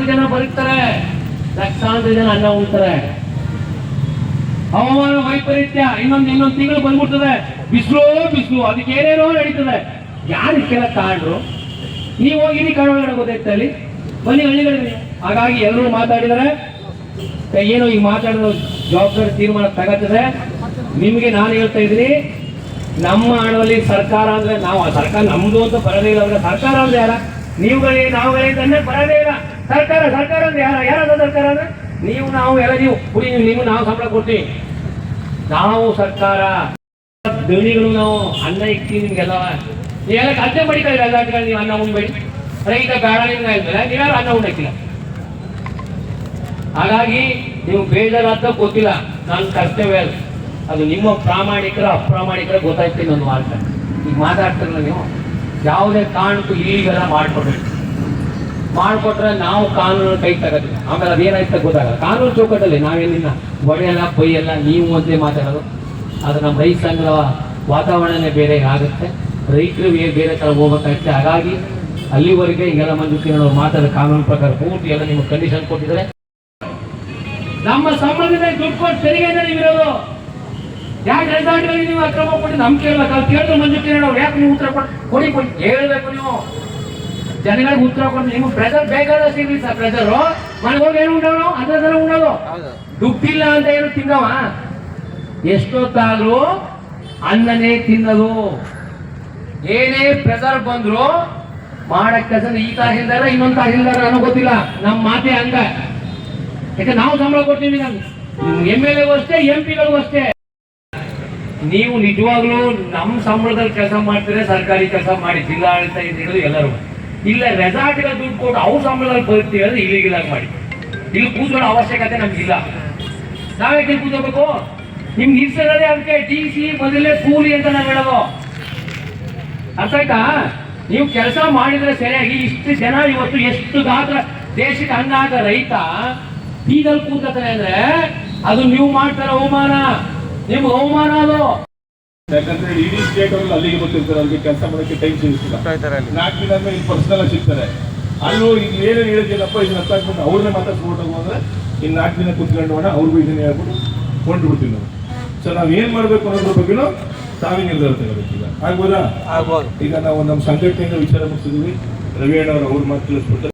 ಜನ ಬದುಕ್ತಾರೆ ಲಕ್ಷಾಂತರ ಜನ ಅನ್ನ ಉಣ್ತಾರೆ. ಹವಾಮಾನ ವೈಪರೀತ್ಯ ಇನ್ನೊಂದು ಇನ್ನೊಂದು ತಿಂಗಳು ಬಂದ್ಬಿಡ್ತದೆ. ಬಿಸಿಲು ಬಿಸಿಲು, ಅದಕ್ಕೆ ಏನೇನೋ ನಡೀತದೆ. ಯಾರು ಇದಕ್ಕೆಲ್ಲ ಕಾರಣರು ನೀವು ಹೋಗಿ ಕನ್ನಡ ಗೊತ್ತೈತೆ ಅಲ್ಲಿ ಬನ್ನಿ ಹಳ್ಳಿಗಳಿಗೆ ಹಾಗಾಗಿ ಎಲ್ಲರೂ ಮಾತಾಡಿದರೆ ಏನು ಈಗ ಮಾತಾಡೋ ಜವಾಬ್ದಾರಿ ತೀರ್ಮಾನ ತಗತ್ತದೆ ನಿಮಗೆ ನಾನು ಹೇಳ್ತಾ ಇದ್ದೀನಿ, ನಮ್ಮ ಹಣದಲ್ಲಿ ಸರ್ಕಾರ ಅಂದ್ರೆ ನಾವು ಸರ್ಕಾರ ನಮ್ದು ಅಂತ ಬರದೇ ಇಲ್ಲ ಅಂದ್ರೆ ಸರ್ಕಾರ ಅಂದ್ರೆ ಯಾರ? ನೀವುಗಳೇ, ನಾವುಗಳೇ ಅಂದ್ರೆ ಬರದೇ ಇಲ್ಲ. ಸರ್ಕಾರ ಸರ್ಕಾರ ಅಂದ್ರೆ ಯಾರ ಯಾರದ ಸರ್ಕಾರ ಅಂದ್ರೆ? ನೀವು, ನಾವು, ಎಲ್ಲ ನೀವು. ಕುಡಿ, ನೀವು ನಾವು ಸಂಬಳ ಕೊಡ್ತೀವಿ. ನಾವು ಸರ್ಕಾರ. ದಣಿಗಳು ನಾವು, ಅನ್ನ ಇಕ್ತೀವಿ ನಿಮ್ಗೆಲ್ಲ. ನೀವೆಲ್ಲ ಕಲ್ತೆ ಮಾಡಿತಾ ಇದ್ರೆ ಅದಕ್ಕೆ ನೀವು ಅನ್ನ ಉಣ್ಬೇಡಿ? ರೈತ ಬೇಡ ನಿಮ್ಗೆ ಹೇಳ್ತಾರೆ ನೀವ್ಯಾರು ಅನ್ನ ಉಣ್ಣಕ್ಕಿಲ್ಲ ಹಾಗಾಗಿ ನೀವು ಬೇಜಾರಾದ ಗೊತ್ತಿಲ್ಲ. ನಾನು ಕರ್ತವ್ಯ ಅದು ನಿಮ್ಮ ಪ್ರಾಮಾಣಿಕರ, ಅಪ್ರಾಮಾಣಿಕರ ಗೊತ್ತಾಯ್ತೀನಿ ಒಂದು ಮಾರ್ಗ ಈಗ ಮಾತಾಡ್ತಿರಲ್ಲ ನೀವು? ಯಾವುದೇ ಕಾರಣಕ್ಕೂ ಈಗೆಲ್ಲ ಮಾಡ್ಕೊಡ್ಬೇಕು ಮಾಡ್ಕೊಟ್ರೆ ನಾವು ಕಾನೂನು ಕೈ ತಗೋದಿಲ್ಲ ಆಮೇಲೆ ಅದೇನಾಯ್ತು ಗೊತ್ತಾಗಲ್ಲ. ಕಾನೂನು ಚೌಕಟ್ಟಲ್ಲಿ ನಾವೇನಿಲ್ಲ ಒಡೆಯಲ್ಲ, ಬೈಯಲ್ಲ, ನೀವು ಒಂದೇ ಮಾತಾಡೋದು? ಅದು ನಮ್ಮ ರೈತ ಸಂಘದ ವಾತಾವರಣನೇ ಬೇರೆ ಆಗುತ್ತೆ. ರೈತರು ಬೇರೆ ಥರ ಹೋಗ್ಬೇಕಾಗುತ್ತೆ. ಹಾಗಾಗಿ ಅಲ್ಲಿವರೆಗೆ ಈಗೆಲ್ಲ ಮಂದಿ ಅವ್ರು ಮಾತಾಡೋ ಕಾನೂನು ಪ್ರಕಾರ ಪೂರ್ತಿ ಎಲ್ಲ ನಿಮ್ಗೆ ಕಂಡೀಷನ್ ಕೊಟ್ಟಿದ್ದಾರೆ. ನಮ್ಮ ಸಂಬಂಧದ ದುಡ್ಡು ಕೊಟ್ಟು ತೆರಿಗೆ ನೀವಿರೋದು ಯಾಕೆ ನೀವು ಅಕ್ರಮ ಕೊಟ್ಟು ನಮ್ಗೆ ಕೇಳ್ಬೇಕು. ಅಲ್ಲಿ ಕೇಳಿದ್ರು ಮಂಜು ಯಾಕೆ ನೀವು ಉತ್ತರ ಕೊಡಿ ಕೊಡಿ. ಹೇಳ್ಬೇಕು ನೀವು. ಜನಗಳಿಗೆ ಉತ್ತರ ಕೊಡ್ತೀನಿ. ನಿಮ್ಗೆ ಪ್ರೆಷರ್ ಬೇಕಾದಷ್ಟು ಸಿಗ್ಲಿ ಸರ್ ಪ್ರೆಸರು ಮನೆಗೆ ಹೋಗಿ ಏನು ಉಂಡವನು ಅದ್ರ ಥರ ಉಂಡೋದು. ದುಡ್ಡಿಲ್ಲ ಅಂತ ಏನು ತಿನ್ನವ ಎಷ್ಟೊತ್ತಾದ್ರೂ ಅನ್ನನೇ ತಿನ್ನದು. ಏನೇ ಪ್ರೆಸರ್ ಬಂದ್ರು ಮಾಡಕ್ಕೆ ಕೆಲಸ ಈ ತಹಸೀಲ್ದಾರ ಇನ್ನೊಂದು ತಹಸೀಲ್ದಾರ ಅನ್ನೋ ಗೊತ್ತಿಲ್ಲ. ನಮ್ಮ ಮಾತೆ ಹಂಗ. ಯಾಕೆ ನಾವು ಸಂಬಳ ಕೊಡ್ತೀವಿ ಎಂ ಎಲ್ ಎಗೂ ಅಷ್ಟೇ ಎಂ ಪಿಗಳಿಗೂ ಅಷ್ಟೇ. ನೀವು ನಿಜವಾಗ್ಲೂ ನಮ್ಮ ಸಂಬಳದಲ್ಲಿ ಕೆಲಸ ಮಾಡ್ತೀರಾ ಸರ್ಕಾರಿ ಕೆಲಸ ಮಾಡಿ ಜಿಲ್ಲಾಡಳಿತ ಇದ್ದು ಎಲ್ಲರೂ. ಇಲ್ಲ ರೆಸಾರ್ಟ್ಗೆ ದುಡ್ಡು ಕೊಟ್ಟು ಅವ್ರ ಸಂಬಳದಲ್ಲಿ ಬರುತ್ತೆ ಅಂದ್ರೆ ಇಲ್ಲಿಗಿಲ್ಲ ಮಾಡಿ. ಇಲ್ಲಿ ಕೂತ್ಕೊಳ್ಳೋ ಅವಶ್ಯಕತೆ ನಮ್ಗಿಲ್ಲ ನಾವೇ ಇಲ್ಲಿ ಕೂತ್ಕೋಬೇಕು? ನಿಮ್ಗೆ ಇರ್ಸೋದೇ ಅದಕ್ಕೆ ಟಿ ಸಿ ಮೊದಲೇ ಕೂಲಿ ಅಂತ ನಾವು ಹೇಳೋದು. ಅರ್ಥ ಆಯ್ತಾ? ನೀವು ಕೆಲಸ ಮಾಡಿದ್ರೆ ಸರಿಯಾಗಿ ಇಷ್ಟು ಜನ ಇವತ್ತು ಎಷ್ಟು ಗಾತ್ರ ದೇಶಕ್ಕೆ ಹಂಗಾದ ರೈತ ಬೀದಲ್ಲಿ ಕೂತ್ಕೊತಾನೆ ಅಂದ್ರೆ ಅದು ನೀವು ಮಾಡ್ತಾರ ಅವಮಾನ. ನಿಮ್ಗೆ ಅವಮಾನ ಅದು. ಯಾಕಂದ್ರೆ ಇಡೀ ಸ್ಟೇಟ್ ಅವ್ರಲ್ಲಿ ಅಲ್ಲಿಗೆ ಬರ್ತಿರ್ತಾರೆ ಅವ್ರಿಗೆ ಕೆಲಸ ಮಾಡೋಕ್ಕೆ ಟೈಮ್ ಸಿಗುತ್ತಿಲ್ಲ ನಾಲ್ಕು ದಿನ ಆದ್ಮೇಲೆ ಇಲ್ಲಿ ಪರ್ಸನಲ್ ಸಿಗ್ತಾರೆ. ಅಲ್ಲೂ ಈಗ ಏನೇನು ಹೇಳಿದ್ದೀನಪ್ಪ ಇದನ್ನ ಅರ್ಥ ಆಗ್ಬಿಟ್ಟು ಅವ್ರನ್ನೇ ಮಾತಾಡ್ಸ್ಬಿಟ್ಟು ಅಂದ್ರೆ ಇನ್ನು ನಾಲ್ಕು ದಿನ ಕುತ್ಕೊಂಡು ಹೋಣ ಅವ್ರಿಗೂ ಇದನ್ನ ಹೇಳ್ಬಿಟ್ಟು ಕೊಂಡು ಬಿಡ್ತೀವಿ ನಾವು. ಸೊ ನಾವು ಏನು ಮಾಡಬೇಕು ಅನ್ನೋದ್ರ ಬಗ್ಗೆನೂ ತಾವೇ ನಿರ್ಧಾರ ತಗೋಬೇಕೀಗ ಆಗ್ಬೋದಾ? ಆಗ್ಬೋದು. ಈಗ ನಾವು ನಮ್ಮ ಸಂಘಟನೆಯಿಂದ ವಿಚಾರ ಮುಗಿಸಿದ್ವಿ. ರವಿ ಅಣ್ಣವ್ರು ಅವ್ರ ಮಾತು ತಿಳಿಸ್ಬಿಟ್ಟು